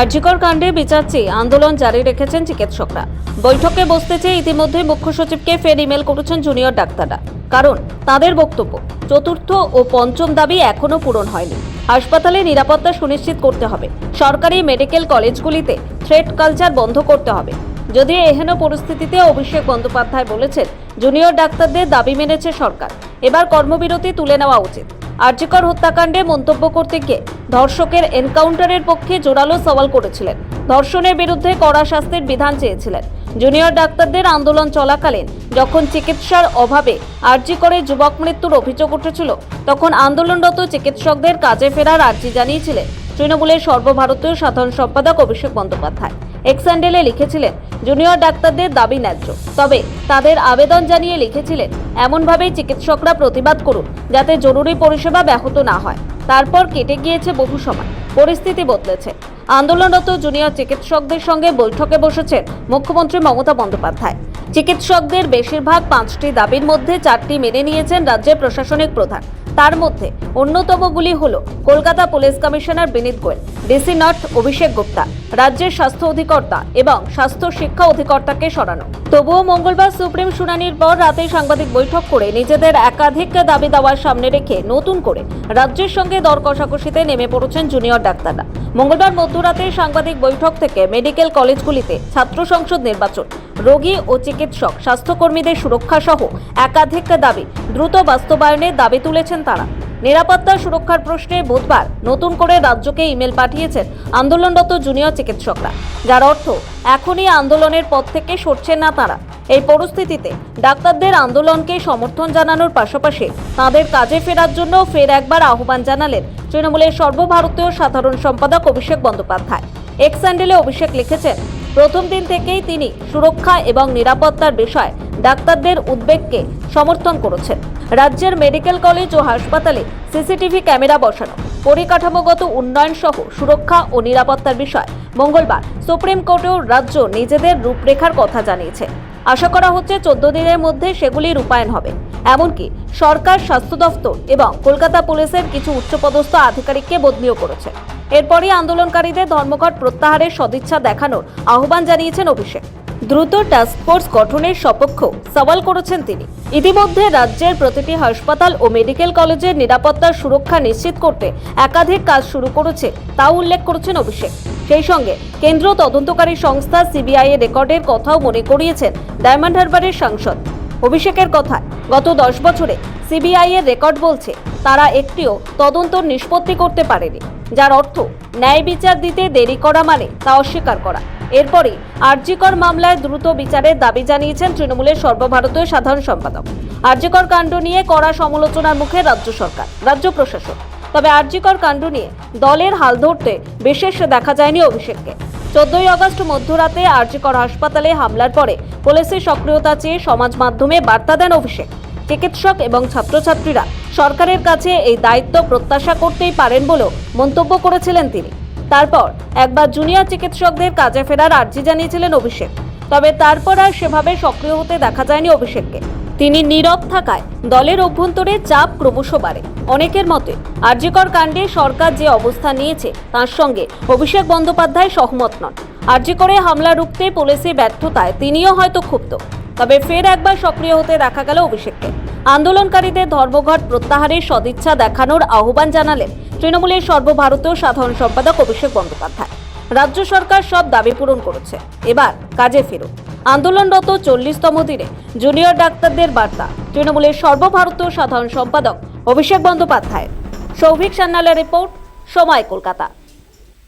আরজিকর কাণ্ডে বিচার চেয়ে আন্দোলন জারি রেখেছেন চিকিৎসকরা। বৈঠকে বসতে চেয়ে ইতিমধ্যে মুখ্য সচিবকে ফের ইমেল করেছেন জুনিয়র ডাক্তাররা। কারণ, তাদের বক্তব্য, চতুর্থ ও পঞ্চম দাবি এখনও পূরণ হয়নি। হাসপাতালে নিরাপত্তা সুনিশ্চিত করতে হবে। সরকারি মেডিকেল কলেজগুলিতে থ্রেড কালচার বন্ধ করতে হবে। যদিও এহেন পরিস্থিতিতে অভিষেক বন্দ্যোপাধ্যায় বলেছেন, জুনিয়র ডাক্তারদের দাবি মেনেছে সরকার। এবার কর্মবিরতি তুলে নেওয়া উচিত। আর্যিকর হত্যাকাণ্ডে মন্তব্য করতে গিয়ে ধর্ষকের এনকাউন্টারের পক্ষে জোরালো সওয়াল করেছিলেন। ধর্ষণের বিরুদ্ধে কড়া শাস্তির বিধান চেয়েছিলেন। জুনিয়র ডাক্তারদের আন্দোলন চলাকালীন যখন চিকিৎসার অভাবে আর্যিকরে যুবক মৃত্যুর অভিযোগ উঠেছিল, তখন আন্দোলনরত চিকিৎসকদের কাজে ফেরার আর্জি জানিয়েছিলেন তৃণমূলের সর্বভারতীয় সাধারণ সম্পাদক অভিষেক বন্দ্যোপাধ্যায়। এক্স্যান্ডেলে লিখেছিলেন। জুনিয়র ডাক্তারদের দাবি ন্যায্য। তবে তাদের আবেদন জানিয়ে লিখেছিলেন, এমনভাবেই চিকিৎসকরা প্রতিবাদ করুন, যাতে জরুরি পরিষেবা ব্যাহত না হয়। তারপর কেটে গিয়েছে বহু সময়। পরিস্থিতি বদলেছে। আন্দোলনরত জুনিয়র চিকিৎসকদের সঙ্গে বৈঠকে বসেছেন মুখ্যমন্ত্রী মমতা বন্দ্যোপাধ্যায়। চিকিৎসকদের বেশিরভাগ পাঁচটি দাবির মধ্যে চারটি মেনে নিয়েছেন রাজ্যের প্রশাসনিক প্রধান। তার মধ্যে অন্যতমগুলি হল Kolkata police commissioner Vineet Goyal, DC north Abhishek Gupta, রাজ্যের স্বাস্থ্য অধিকর্তা এবং স্বাস্থ্য শিক্ষা অধিকর্তাকে সরানো। তবুও মঙ্গলবার সুপ্রিম শুনানির পর রাতে সাংবাদিক বৈঠক করে নিজেদের একাধিক দাবি দাওয়ার সামনে রেখে নতুন করে রাজ্যের সঙ্গে দর কষাকষিতে নেমে পড়েছেন জুনিয়র ডাক্তাররা। মঙ্গলবার মধ্যরাতে সাংবাদিক বৈঠক থেকে মেডিকেল কলেজগুলিতে ছাত্র সংসদ নির্বাচন, রোগী ও চিকিৎসক, স্বাস্থ্যকর্মীদের সুরক্ষা সহ একাধিক দাবি দ্রুত বাস্তবায়নের দাবি তুলেছেন তারা। নিরাপত্তা সুরক্ষার প্রশ্নে বুধবার নতুন করে রাজ্যকে ইমেল পাঠিয়েছেন আন্দোলনরত জুনিয়র চিকিৎসকরা, যার অর্থ এখনই আন্দোলনের পথ থেকে সরছেন না তারা। এই পরিস্থিতিতে ডাক্তারদের আন্দোলনকে সমর্থন জানানোর পাশাপাশি তাদের কাজে ফেরার জন্য ফের একবার আহ্বান জানালেন তৃণমূলের সর্বভারতীয় সাধারণ সম্পাদক অভিষেক বন্দ্যোপাধ্যায়। এক্স স্যান্ডেলে অভিষেক লিখেছেন, প্রথম দিন থেকেই তিনি সুরক্ষা এবং নিরাপত্তার বিষয়ে ডাক্তারদের উদ্বেগকে সমর্থন করেছেন। রাজ্যের মেডিকেল কলেজ ও হাসপাতালে সিসিটিভি ক্যামেরা বসানো, পরিকাঠামোগত উন্নয়ন সহ সুরক্ষা ও নিরাপত্তার বিষয়। মঙ্গলবার সুপ্রিম কোর্টেও রাজ্য নিজেদের রূপরেখার কথা জানিয়েছে। আশা করা হচ্ছে চোদ্দ দিনের মধ্যে সেগুলি রূপায়ণ হবে। এমনকি সরকার, স্বাস্থ্য দফতর এবং কলকাতা পুলিশের কিছু উচ্চপদস্থ আধিকারিককে বদলিও করেছে। এরপরই আন্দোলনকারীদের ধর্মঘট প্রত্যাহারের সদিচ্ছা দেখানোর আহ্বান জানিয়েছেন অভিষেক। দ্রুত টাস্কফোর্স গঠনের সপক্ষ সওয়াল করেছেন তিনি। ইতিমধ্যে রাজ্যের প্রতিটি হাসপাতাল ও মেডিকেল কলেজের নিরাপত্তার সুরক্ষা নিশ্চিত করতে একাধিক কাজ শুরু করেছে তা উল্লেখ করেছেন অভিষেক। সেই সঙ্গে কেন্দ্র তদন্তকারী সংস্থা সিবিআই এর রেকর্ডের কথাও মনে করিয়েছেন ডায়মন্ড হারবারের সাংসদ। অভিষেকের কথায়, গত দশ বছরে সিবিআই এর রেকর্ড বলছে, তারা একটিও তদন্ত নিষ্পত্তি করতে পারেনি, যার অর্থ ন্যায় বিচার দিতে দেরি করা মানে তা অস্বীকার করা। এরপরে আরজিকর মামলায় দ্রুত বিচারের দাবি জানিয়েছেন তৃণমূলের সর্বভারতীয় সাধারণ সম্পাদক। আরজিকর কাণ্ড নিয়ে কড়া সমালোচনার মুখে রাজ্য সরকার, রাজ্য প্রশাসন। তবে আরজিকর কাণ্ড নিয়ে দলের হাল ধরতে বিশেষ দেখা যায়নি অভিষেককে। চোদ্দই আগস্ট মধ্যরাতে আরজিকর হাসপাতালে হামলার পরে পুলিশের সক্রিয়তা চেয়ে সমাজ মাধ্যমে বার্তা দেন অভিষেক। চিকিৎসক এবং ছাত্রছাত্রীরা সরকারের কাছে এই দায়িত্ব প্রত্যাশা করতেই পারেন বলেও মন্তব্য করেছিলেন তিনি। তারপর একবার জুনিয়র চিকিৎসকদের কাজে ফেরার আর্জি জানিয়েছিলেন অভিষেক। তবে তারপর আর সেভাবে সক্রিয় হতে দেখা যায়নি অভিষেককে। তিনি নীরব থাকায় দলের অভ্যন্তরে চাপ ক্রমশ বাড়ে। অনেকের মতে আরজিকর কাণ্ডে সরকার যে অবস্থা নিয়েছে, তার সঙ্গে অভিষেক বন্দ্যোপাধ্যায় সহমত নন। আরজিকরে হামলা রুখতে পুলিশের ব্যর্থতায় তিনিও হয়তো ক্ষুব্ধ। তবে ফের একবার সক্রিয় হতে দেখা গেল অভিষেককে। আন্দোলনকারীদের ধর্মঘট প্রত্যাহারের সদিচ্ছা দেখানোর আহ্বান জানালেন তৃণমূলের সর্বভারতীয় সাধারণ সম্পাদক অভিষেক বন্দ্যোপাধ্যায়। রাজ্য সরকার সব দাবি পূরণ করেছে। এবার কাজে ফেরো। আন্দোলনরত চল্লিশতম দিনে জুনিয়র ডাক্তারদের বার্তা, তৃণমূলের সর্বভারতীয় সাধারণ সম্পাদক অভিষেক বন্দ্যোপাধ্যায় সৌভিক সান্নালের রিপোর্ট, সময় কলকাতা।